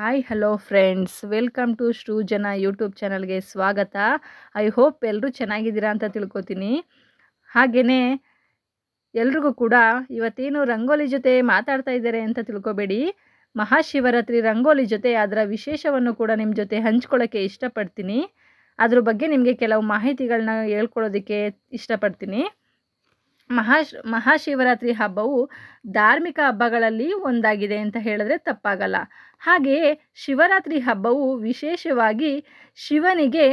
Hi hello friends welcome to Jana YouTube ಚಾನಲ್ಗೆ ಸ್ವಾಗತ. I hope ಎಲ್ಲರೂ ಚೆನ್ನಾಗಿದ್ದೀರಾ ಅಂತ ತಿಳ್ಕೊತೀನಿ. ಹಾಗೆಯೇ ಎಲ್ರಿಗೂ ಕೂಡ ಇವತ್ತೇನು ರಂಗೋಲಿ ಜೊತೆ ಮಾತಾಡ್ತಾ ಇದ್ದಾರೆ ಅಂತ ತಿಳ್ಕೊಬೇಡಿ. ಮಹಾಶಿವರಾತ್ರಿ ರಂಗೋಲಿ ಜೊತೆ ಅದರ ವಿಶೇಷವನ್ನು ಕೂಡ ನಿಮ್ಮ ಜೊತೆ ಹಂಚ್ಕೊಳ್ಳೋಕ್ಕೆ ಇಷ್ಟಪಡ್ತೀನಿ. ಅದ್ರ ಬಗ್ಗೆ ನಿಮಗೆ ಕೆಲವು ಮಾಹಿತಿಗಳನ್ನ ಹೇಳ್ಕೊಳ್ಳೋದಕ್ಕೆ ಇಷ್ಟಪಡ್ತೀನಿ. ಮಹಾಶ್ ಮಹಾಶಿವರಾತ್ರಿ ಹಬ್ಬವು ಧಾರ್ಮಿಕ ಹಬ್ಬಗಳಲ್ಲಿ ಒಂದಾಗಿದೆ ಅಂತ ಹೇಳಿದ್ರೆ ತಪ್ಪಾಗಲ್ಲ. ಹಾಗೆಯೇ ಶಿವರಾತ್ರಿ ಹಬ್ಬವು ವಿಶೇಷವಾಗಿ ಶಿವನಿಗೆ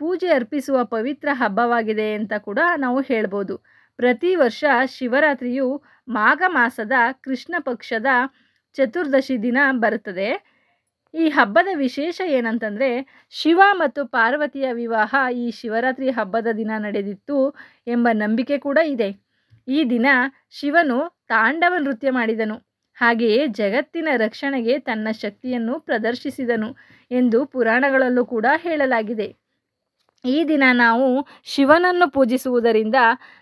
ಪೂಜೆ ಅರ್ಪಿಸುವ ಪವಿತ್ರ ಹಬ್ಬವಾಗಿದೆ ಅಂತ ಕೂಡ ನಾವು ಹೇಳ್ಬೋದು. ಪ್ರತಿ ವರ್ಷ ಶಿವರಾತ್ರಿಯು ಮಾಘ ಮಾಸದ ಕೃಷ್ಣ ಪಕ್ಷದ ಚತುರ್ದಶಿ ದಿನ ಬರುತ್ತದೆ. ಈ ಹಬ್ಬದ ವಿಶೇಷ ಏನಂತಂದರೆ, ಶಿವ ಮತ್ತು ಪಾರ್ವತಿಯ ವಿವಾಹ ಈ ಶಿವರಾತ್ರಿ ಹಬ್ಬದ ದಿನ ನಡೆದಿತ್ತು ಎಂಬ ನಂಬಿಕೆ ಕೂಡ ಇದೆ. ಈ ದಿನ ಶಿವನು ತಾಂಡವ ನೃತ್ಯ ಮಾಡಿದನು. ಹಾಗೆಯೇ ಜಗತ್ತಿನ ರಕ್ಷಣೆಗೆ ತನ್ನ ಶಕ್ತಿಯನ್ನು ಪ್ರದರ್ಶಿಸಿದನು ಎಂದು ಪುರಾಣಗಳಲ್ಲೂ ಕೂಡ ಹೇಳಲಾಗಿದೆ. ಈ ದಿನ ನಾವು ಶಿವನನ್ನು ಪೂಜಿಸುವುದರಿಂದ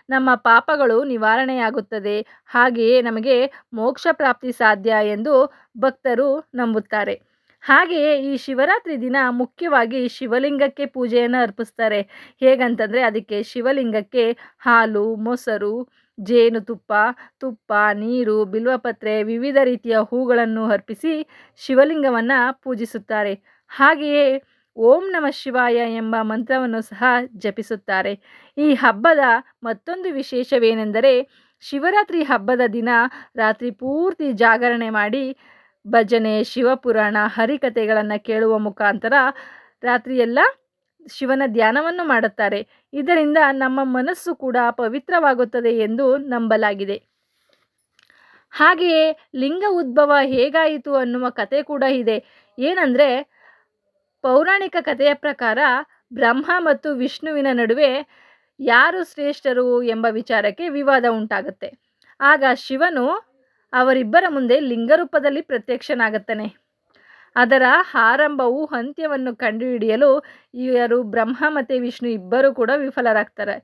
ನಮ್ಮ ಪಾಪಗಳು ನಿವಾರಣೆಯಾಗುತ್ತದೆ. ಹಾಗೆಯೇ ನಮಗೆ ಮೋಕ್ಷ ಪ್ರಾಪ್ತಿ ಸಾಧ್ಯ ಎಂದು ಭಕ್ತರು ನಂಬುತ್ತಾರೆ. ಹಾಗೆಯೇ ಈ ಶಿವರಾತ್ರಿ ದಿನ ಮುಖ್ಯವಾಗಿ ಶಿವಲಿಂಗಕ್ಕೆ ಪೂಜೆಯನ್ನು ಅರ್ಪಿಸ್ತಾರೆ. ಹೇಗಂತಂದರೆ ಅದಕ್ಕೆ ಶಿವಲಿಂಗಕ್ಕೆ ಹಾಲು, ಮೊಸರು, ಜೇನುತುಪ್ಪ, ತುಪ್ಪ, ನೀರು, ಬಿಲ್ವಪತ್ರೆ, ವಿವಿಧ ರೀತಿಯ ಹೂಗಳನ್ನು ಅರ್ಪಿಸಿ ಶಿವಲಿಂಗವನ್ನು ಪೂಜಿಸುತ್ತಾರೆ. ಹಾಗೆಯೇ ಓಂ ನಮ ಶಿವಾಯ ಎಂಬ ಮಂತ್ರವನ್ನು ಸಹ ಜಪಿಸುತ್ತಾರೆ. ಈ ಹಬ್ಬದ ಮತ್ತೊಂದು ವಿಶೇಷವೇನೆಂದರೆ ಶಿವರಾತ್ರಿ ಹಬ್ಬದ ದಿನ ರಾತ್ರಿ ಪೂರ್ತಿ ಜಾಗರಣೆ ಮಾಡಿ ಭಜನೆ, ಶಿವಪುರಾಣ, ಹರಿಕಥೆಗಳನ್ನು ಕೇಳುವ ಮುಖಾಂತರ ರಾತ್ರಿಯೆಲ್ಲ ಶಿವನ ಧ್ಯಾನವನ್ನು ಮಾಡುತ್ತಾರೆ. ಇದರಿಂದ ನಮ್ಮ ಮನಸ್ಸು ಕೂಡ ಪವಿತ್ರವಾಗುತ್ತದೆ ಎಂದು ನಂಬಲಾಗಿದೆ. ಹಾಗೆಯೇ ಲಿಂಗ ಉದ್ಭವ ಹೇಗಾಯಿತು ಅನ್ನುವ ಕತೆ ಕೂಡ ಇದೆ. ಏನಂದರೆ, ಪೌರಾಣಿಕ ಕಥೆಯ ಪ್ರಕಾರ ಬ್ರಹ್ಮ ಮತ್ತು ವಿಷ್ಣುವಿನ ನಡುವೆ ಯಾರು ಶ್ರೇಷ್ಠರು ಎಂಬ ವಿಚಾರಕ್ಕೆ ವಿವಾದ ಉಂಟಾಗುತ್ತೆ. ಆಗ ಶಿವನು ಅವರಿಬ್ಬರ ಮುಂದೆ ಲಿಂಗರೂಪದಲ್ಲಿ ಪ್ರತ್ಯಕ್ಷನಾಗುತ್ತಾನೆ. ಅದರ ಆರಂಭವು ಅಂತ್ಯವನ್ನು ಕಂಡುಹಿಡಿಯಲು ಇವರು ಬ್ರಹ್ಮ ಮತ್ತು ವಿಷ್ಣು ಇಬ್ಬರೂ ಕೂಡ ವಿಫಲರಾಗ್ತಾರೆ.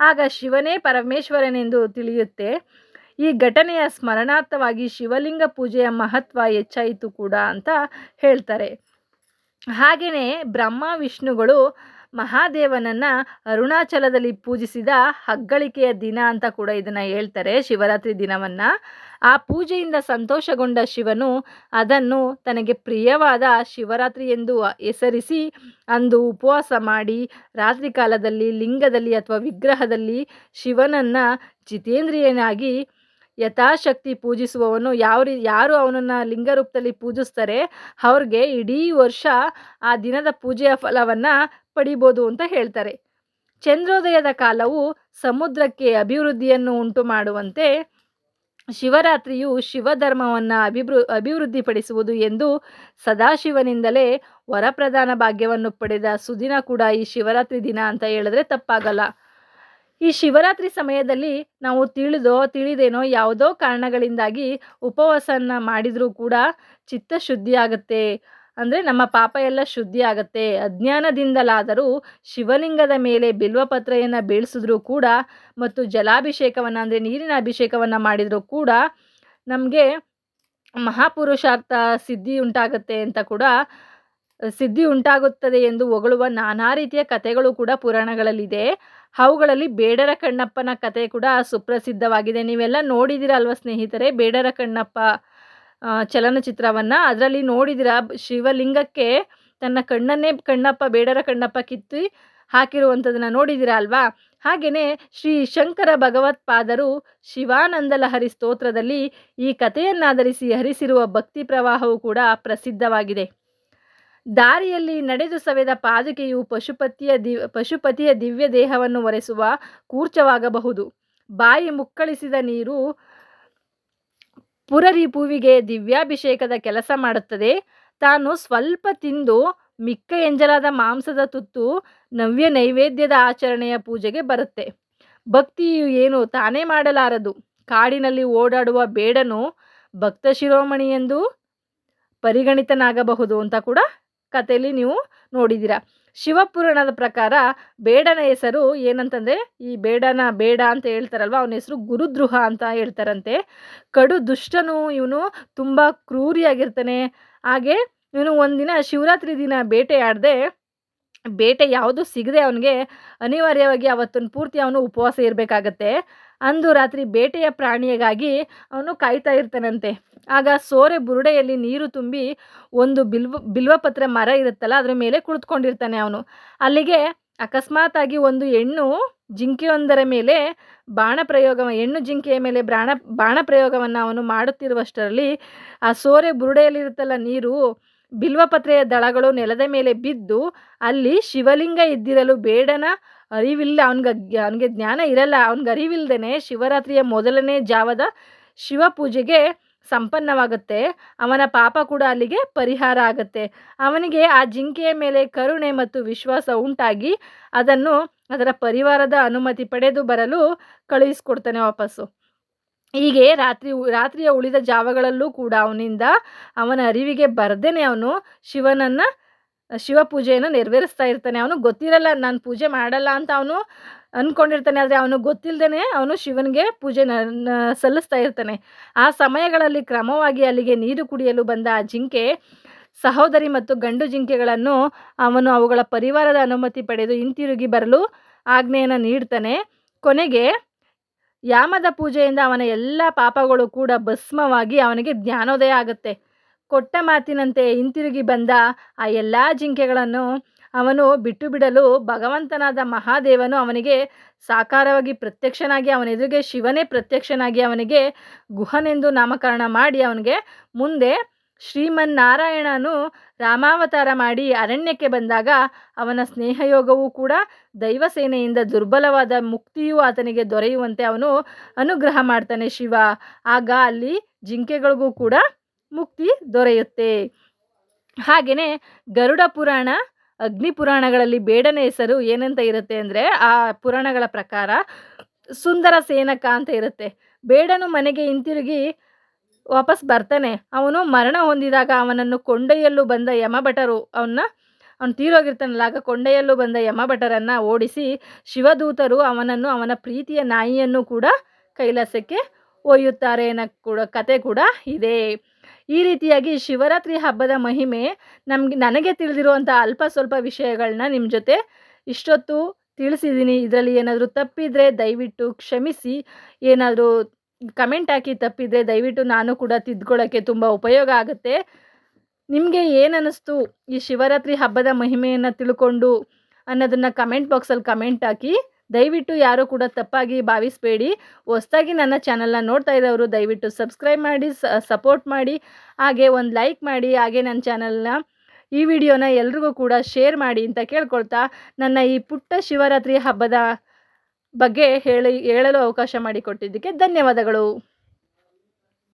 ಆಗ ಶಿವನೇ ಪರಮೇಶ್ವರನೆಂದು ತಿಳಿಯುತ್ತೆ. ಈ ಘಟನೆಯ ಸ್ಮರಣಾರ್ಥವಾಗಿ ಶಿವಲಿಂಗ ಪೂಜೆಯ ಮಹತ್ವ ಹೆಚ್ಚಾಯಿತು ಕೂಡ ಅಂತ ಹೇಳ್ತಾರೆ. ಹಾಗೆಯೇ ಬ್ರಹ್ಮ, ವಿಷ್ಣುಗಳು ಮಹಾದೇವನನ್ನು ಅರುಣಾಚಲದಲ್ಲಿ ಪೂಜಿಸಿದ ಹಗ್ಗಳಿಕೆಯ ದಿನ ಅಂತ ಕೂಡ ಇದನ್ನು ಹೇಳ್ತಾರೆ ಶಿವರಾತ್ರಿ ದಿನವನ್ನು. ಆ ಪೂಜೆಯಿಂದ ಸಂತೋಷಗೊಂಡ ಶಿವನು ಅದನ್ನು ತನಗೆ ಪ್ರಿಯವಾದ ಶಿವರಾತ್ರಿ ಎಂದು ಹೆಸರಿಸಿ ಅಂದು ಉಪವಾಸ ಮಾಡಿ ರಾತ್ರಿ ಕಾಲದಲ್ಲಿ ಲಿಂಗದಲ್ಲಿ ಅಥವಾ ವಿಗ್ರಹದಲ್ಲಿ ಶಿವನನ್ನು ಜಿತೇಂದ್ರಿಯನಾಗಿ ಯಥಾಶಕ್ತಿ ಪೂಜಿಸುವವನು ಯಾವ ರೀ ಯಾರು ಅವನನ್ನು ಲಿಂಗರೂಪದಲ್ಲಿ ಪೂಜಿಸ್ತಾರೆ ಅವ್ರಿಗೆ ಇಡೀ ವರ್ಷ ಆ ದಿನದ ಪೂಜೆಯ ಫಲವನ್ನು ಪಡಿಬೋದು ಅಂತ ಹೇಳ್ತಾರೆ. ಚಂದ್ರೋದಯದ ಕಾಲವು ಸಮುದ್ರಕ್ಕೆ ಅಭಿವೃದ್ಧಿಯನ್ನು ಉಂಟು ಮಾಡುವಂತೆ ಶಿವರಾತ್ರಿಯು ಶಿವಧರ್ಮವನ್ನು ಅಭಿವೃ ಅಭಿವೃದ್ಧಿಪಡಿಸುವುದು ಎಂದು ಸದಾಶಿವನಿಂದಲೇ ವರಪ್ರಧಾನ ಭಾಗ್ಯವನ್ನು ಪಡೆದ ಸುದಿನ ಕೂಡ ಈ ಶಿವರಾತ್ರಿ ದಿನ ಅಂತ ಹೇಳಿದ್ರೆ ತಪ್ಪಾಗಲ್ಲ. ಈ ಶಿವರಾತ್ರಿ ಸಮಯದಲ್ಲಿ ನಾವು ತಿಳಿದೋ, ತಿಳಿದೇನೋ ಯಾವುದೋ ಕಾರಣಗಳಿಂದಾಗಿ ಉಪವಾಸನ ಮಾಡಿದರೂ ಕೂಡ ಚಿತ್ತ ಶುದ್ಧಿ ಆಗುತ್ತೆ ಅಂದರೆ ನಮ್ಮ ಪಾಪ ಎಲ್ಲ ಶುದ್ಧಿ ಆಗುತ್ತೆ ಅಜ್ಞಾನದಿಂದಲಾದರೂ ಶಿವಲಿಂಗದ ಮೇಲೆ ಬಿಲ್ವಪತ್ರೆಯನ್ನು ಬೀಳಿಸಿದ್ರೂ ಕೂಡ ಮತ್ತು ಜಲಾಭಿಷೇಕವನ್ನು ಅಂದರೆ ನೀರಿನ ಅಭಿಷೇಕವನ್ನು ಮಾಡಿದರೂ ಕೂಡ ನಮಗೆ ಮಹಾಪುರುಷಾರ್ಥ ಸಿದ್ಧಿ ಉಂಟಾಗುತ್ತೆ ಅಂತ ಕೂಡ ಸಿದ್ಧಿ ಉಂಟಾಗುತ್ತದೆ ಎಂದು ಹೊಗಳುವ ನಾನಾ ರೀತಿಯ ಕಥೆಗಳು ಕೂಡ ಪುರಾಣಗಳಲ್ಲಿದೆ. ಅವುಗಳಲ್ಲಿ ಬೇಡರ ಕಣ್ಣಪ್ಪನ ಕತೆ ಕೂಡ ಸುಪ್ರಸಿದ್ಧವಾಗಿದೆ. ನೀವೆಲ್ಲ ನೋಡಿದಿರಲ್ವ ಸ್ನೇಹಿತರೆ? ಬೇಡರ ಕಣ್ಣಪ್ಪ ಚಲನಚಿತ್ರವನ್ನು. ಅದರಲ್ಲಿ ನೋಡಿದಿರ? ಶಿವಲಿಂಗಕ್ಕೆ ತನ್ನ ಕಣ್ಣನ್ನೇ ಕಣ್ಣಪ್ಪ, ಬೇಡರ ಕಣ್ಣಪ್ಪ ಕಿತ್ತಿ ಹಾಕಿರುವಂಥದನ್ನು ನೋಡಿದಿರ ಅಲ್ವಾ? ಹಾಗೆಯೇ ಶ್ರೀ ಶಂಕರ ಭಗವತ್ಪಾದರು ಶಿವಾನಂದ ಲಹರಿ ಸ್ತೋತ್ರದಲ್ಲಿ ಈ ಕಥೆಯನ್ನಾಧರಿಸಿ ಹರಿಸಿರುವ ಭಕ್ತಿ ಪ್ರವಾಹವು ಕೂಡ ಪ್ರಸಿದ್ಧವಾಗಿದೆ. ದಾರಿಯಲ್ಲಿ ನಡೆದು ಸವೆದ ಪಾದುಕೆಯು ಪಶುಪತಿಯ ದಿವ್, ಪಶುಪತಿಯ ದಿವ್ಯ ದೇಹವನ್ನು ಒರೆಸುವ ಕೂರ್ಚವಾಗಬಹುದು. ಬಾಯಿ ಮುಕ್ಕಳಿಸಿದ ನೀರು ಪುರರಿ ಪುರರಿಪುವಿಗೆ ದಿವ್ಯಾಭಿಷೇಕದ ಕೆಲಸ ಮಾಡುತ್ತದೆ. ತಾನು ಸ್ವಲ್ಪ ತಿಂದು ಮಿಕ್ಕ ಎಂಜಲಾದ ಮಾಂಸದ ತುತ್ತು ನವ್ಯ ನೈವೇದ್ಯದ ಆಚರಣೆಯ ಪೂಜೆಗೆ ಬರುತ್ತೆ. ಭಕ್ತಿಯು ಏನು ತಾನೇ ಮಾಡಲಾರದು. ಕಾಡಿನಲ್ಲಿ ಓಡಾಡುವ ಬೇಡನು ಭಕ್ತ ಶಿರೋಮಣಿ ಎಂದು ಪರಿಗಣಿತನಾಗಬಹುದು ಅಂತ ಕೂಡ ಕಥೆಯಲ್ಲಿ ನೀವು ನೋಡಿದ್ದೀರ. ಶಿವಪುರಾಣದ ಪ್ರಕಾರ ಬೇಡನ ಹೆಸರು ಏನಂತಂದರೆ ಈ ಬೇಡನ ಬೇಡ ಅಂತ ಹೇಳ್ತಾರಲ್ವ, ಅವನ ಹೆಸರು ಗುರುದ್ರುಹ ಅಂತ ಹೇಳ್ತಾರಂತೆ. ಕಡು ದುಷ್ಟನು ಇವನು ತುಂಬ ಕ್ರೂರಿಯಾಗಿರ್ತಾನೆ. ಹಾಗೆ ಇವನು ಒಂದಿನ ಶಿವರಾತ್ರಿ ದಿನ ಬೇಟೆಯಾಡದೆ ಬೇಟೆ ಯಾವುದು ಸಿಗದೆ ಅವನಿಗೆ ಅನಿವಾರ್ಯವಾಗಿ ಅವತ್ತನ್ನು ಪೂರ್ತಿ ಅವನು ಉಪವಾಸ ಇರಬೇಕಾಗತ್ತೆ. ಅಂದು ರಾತ್ರಿ ಬೇಟೆಯ ಪ್ರಾಣಿಯಾಗಿ ಅವನು ಕಾಯ್ತಾ ಇರ್ತಾನಂತೆ. ಆಗ ಸೋರೆ ಬುರುಡೆಯಲ್ಲಿ ನೀರು ತುಂಬಿ ಒಂದು ಬಿಲ್ವ, ಬಿಲ್ವಪತ್ರ ಮರ ಇರುತ್ತಲ್ಲ ಅದರ ಮೇಲೆ ಕುಳಿತುಕೊಂಡಿರ್ತಾನೆ ಅವನು. ಅಲ್ಲಿಗೆ ಅಕಸ್ಮಾತಾಗಿ ಒಂದು ಹೆಣ್ಣು ಜಿಂಕೆಯೊಂದರ ಮೇಲೆ ಬಾಣ ಪ್ರಯೋಗ ಹೆಣ್ಣು ಜಿಂಕೆಯ ಮೇಲೆ ಬಾಣ ಬಾಣ ಪ್ರಯೋಗವನ್ನು ಅವನು ಮಾಡುತ್ತಿರುವಷ್ಟರಲ್ಲಿ ಆ ಸೋರೆ ಬುರುಡೆಯಲ್ಲಿರುತ್ತಲ್ಲ ನೀರು ಬಿಲ್ವಪತ್ರೆಯ ದಳಗಳು ನೆಲದ ಮೇಲೆ ಬಿದ್ದು ಅಲ್ಲಿ ಶಿವಲಿಂಗ ಇದ್ದಿರಲು ಬೇಡನ ಅರಿವಿಲ್ಲ, ಅವನಿಗೆ ಅವನಿಗೆ ಜ್ಞಾನ ಇರಲ್ಲ, ಅವನಿಗೆ ಅರಿವಿಲ್ಲದೇ ಶಿವರಾತ್ರಿಯ ಮೊದಲನೇ ಜಾವದ ಶಿವ ಪೂಜೆಗೆ ಸಂಪನ್ನವಾಗುತ್ತೆ. ಅವನ ಪಾಪ ಕೂಡ ಅಲ್ಲಿಗೆ ಪರಿಹಾರ ಆಗುತ್ತೆ. ಅವನಿಗೆ ಆ ಜಿಂಕೆಯ ಮೇಲೆ ಕರುಣೆ ಮತ್ತು ವಿಶ್ವಾಸ ಉಂಟಾಗಿ ಅದನ್ನು ಅದರ ಪರಿವಾರದ ಅನುಮತಿ ಪಡೆದು ಬರಲು ಕಳುಹಿಸ್ಕೊಡ್ತಾನೆ ವಾಪಸ್ಸು. ಹೀಗೆ ರಾತ್ರಿ ರಾತ್ರಿಯ ಉಳಿದ ಜಾವಗಳಲ್ಲೂ ಕೂಡ ಅವನಿಂದ ಅವನ ಅರಿವಿಗೆ ಬರ್ದೇನೆ ಅವನು ಶಿವನನ್ನು, ಶಿವ ಪೂಜೆಯನ್ನು ನೆರವೇರಿಸ್ತಾ ಇರ್ತಾನೆ. ಅವನು ಗೊತ್ತಿರಲ್ಲ, ನಾನು ಪೂಜೆ ಮಾಡಲ್ಲ ಅಂತ ಅವನು ಅಂದ್ಕೊಂಡಿರ್ತಾನೆ ಆದರೆ ಅವನು ಗೊತ್ತಿಲ್ಲದೇ ಅವನು ಶಿವನಿಗೆ ಪೂಜೆ ಸಲ್ಲಿಸ್ತಾ ಇರ್ತಾನೆ. ಆ ಸಮಯಗಳಲ್ಲಿ ಕ್ರಮವಾಗಿ ಅಲ್ಲಿಗೆ ನೀರು ಕುಡಿಯಲು ಬಂದ ಆ ಜಿಂಕೆ, ಸಹೋದರಿ ಮತ್ತು ಗಂಡು ಜಿಂಕೆಗಳನ್ನು ಅವನು ಅವುಗಳ ಪರಿವಾರದ ಅನುಮತಿ ಪಡೆದು ಹಿಂತಿರುಗಿ ಬರಲು ಆಜ್ಞೆಯನ್ನು ನೀಡ್ತಾನೆ. ಕೊನೆಗೆ ಯಾಮದ ಪೂಜೆಯಿಂದ ಅವನ ಎಲ್ಲ ಪಾಪಗಳು ಕೂಡ ಭಸ್ಮವಾಗಿ ಅವನಿಗೆ ಜ್ಞಾನೋದಯ ಆಗುತ್ತೆ. ಕೊಟ್ಟ ಮಾತಿನಂತೆ ಹಿಂತಿರುಗಿ ಬಂದ ಆ ಎಲ್ಲ ಜಿಂಕೆಗಳನ್ನು ಅವನು ಬಿಟ್ಟು ಬಿಡಲು ಭಗವಂತನಾದ ಮಹಾದೇವನು ಅವನಿಗೆ ಸಾಕಾರವಾಗಿ ಪ್ರತ್ಯಕ್ಷನಾಗಿ ಅವನ ಎದುರಿಗೆ ಶಿವನೇ ಪ್ರತ್ಯಕ್ಷನಾಗಿ ಅವನಿಗೆ ಗುಹನೆಂದು ನಾಮಕರಣ ಮಾಡಿ ಅವನಿಗೆ ಮುಂದೆ ಶ್ರೀಮನ್ನಾರಾಯಣನು ರಾಮಾವತಾರ ಮಾಡಿ ಅರಣ್ಯಕ್ಕೆ ಬಂದಾಗ ಅವನ ಸ್ನೇಹಯೋಗವೂ ಕೂಡ ದೈವಸೇನೆಯಿಂದ ದುರ್ಬಲವಾದ ಮುಕ್ತಿಯು ಆತನಿಗೆ ದೊರೆಯುವಂತೆ ಅವನು ಅನುಗ್ರಹ ಮಾಡ್ತಾನೆ ಶಿವ. ಆಗ ಅಲ್ಲಿ ಜಿಂಕೆಗಳಿಗೂ ಕೂಡ ಮುಕ್ತಿ ದೊರೆಯುತ್ತೆ. ಹಾಗೆಯೇ ಗರುಡ ಪುರಾಣ, ಅಗ್ನಿ ಪುರಾಣಗಳಲ್ಲಿ ಬೇಡನ ಹೆಸರು ಏನಂತ ಇರುತ್ತೆ ಅಂದರೆ ಆ ಪುರಾಣಗಳ ಪ್ರಕಾರ ಸುಂದರ ಸೇನಕ ಅಂತ ಇರುತ್ತೆ. ಬೇಡನು ಮನೆಗೆ ಹಿಂತಿರುಗಿ ವಾಪಸ್ ಬರ್ತಾನೆ. ಅವನು ಮರಣ ಹೊಂದಿದಾಗ ಅವನನ್ನು ಕೊಂಡೊಯ್ಯಲು ಬಂದ ಯಮಭಟರು ಅವನ್ನ, ಅವನು ತೀರೋಗಿರ್ತಾನಲ್ಲ, ಆಗ ಕೊಂಡೆಯಲ್ಲೂ ಬಂದ ಯಮಭಟರನ್ನು ಓಡಿಸಿ ಶಿವದೂತರು ಅವನನ್ನು ಅವನ ಪ್ರೀತಿಯ ನಾಯಿಯನ್ನು ಕೂಡ ಕೈಲಾಸಕ್ಕೆ ಒಯ್ಯುತ್ತಾರೆ ಅನ್ನೋ ಕೂಡ ಕತೆ ಕೂಡ ಇದೆ. ಈ ರೀತಿಯಾಗಿ ಶಿವರಾತ್ರಿ ಹಬ್ಬದ ಮಹಿಮೆ ನಮಗೆ, ನನಗೆ ತಿಳಿದಿರುವಂಥ ಅಲ್ಪ ಸ್ವಲ್ಪ ವಿಷಯಗಳನ್ನ ನಿಮ್ಮ ಜೊತೆ ಇಷ್ಟೊತ್ತು ತಿಳಿಸಿದ್ದೀನಿ ಇದರಲ್ಲಿ ಏನಾದರೂ ತಪ್ಪಿದರೆ ದಯವಿಟ್ಟು ಕ್ಷಮಿಸಿ. ಏನಾದರೂ ಕಮೆಂಟ್ ಹಾಕಿ ತಪ್ಪಿದರೆ ದಯವಿಟ್ಟು ನಾನು ಕೂಡ ತಿದ್ಕೊಳ್ಳೋಕ್ಕೆ ತುಂಬ ಉಪಯೋಗ ಆಗುತ್ತೆ. ನಿಮಗೆ ಏನನ್ನಿಸ್ತು ಈ ಶಿವರಾತ್ರಿ ಹಬ್ಬದ ಮಹಿಮೆಯನ್ನು ತಿಳ್ಕೊಂಡು ಅನ್ನೋದನ್ನು ಕಮೆಂಟ್ ಬಾಕ್ಸಲ್ಲಿ ಕಮೆಂಟ್ ಹಾಕಿ. ದಯವಿಟ್ಟು ಯಾರೂ ಕೂಡ ತಪ್ಪಾಗಿ ಭಾವಿಸಬೇಡಿ. ಹೊಸ್ದಾಗಿ ನನ್ನ ಚಾನಲ್ನ ನೋಡ್ತಾ ಇರೋರು ದಯವಿಟ್ಟು ಸಬ್ಸ್ಕ್ರೈಬ್ ಮಾಡಿ ಸಪೋರ್ಟ್ ಮಾಡಿ, ಹಾಗೆ ಒಂದು ಲೈಕ್ ಮಾಡಿ, ಹಾಗೆ ನನ್ನ ಚಾನಲ್ನ ಈ ವಿಡಿಯೋನ ಎಲ್ರಿಗೂ ಕೂಡ ಶೇರ್ ಮಾಡಿ ಅಂತ ಕೇಳ್ಕೊಳ್ತಾ ನನ್ನ ಈ ಪುಟ್ಟ ಶಿವರಾತ್ರಿ ಹಬ್ಬದ ಬಗ್ಗೆ ಹೇಳಿ ಹೇಳಲು ಅವಕಾಶ ಮಾಡಿಕೊಟ್ಟಿದ್ದಕ್ಕೆ ಧನ್ಯವಾದಗಳು.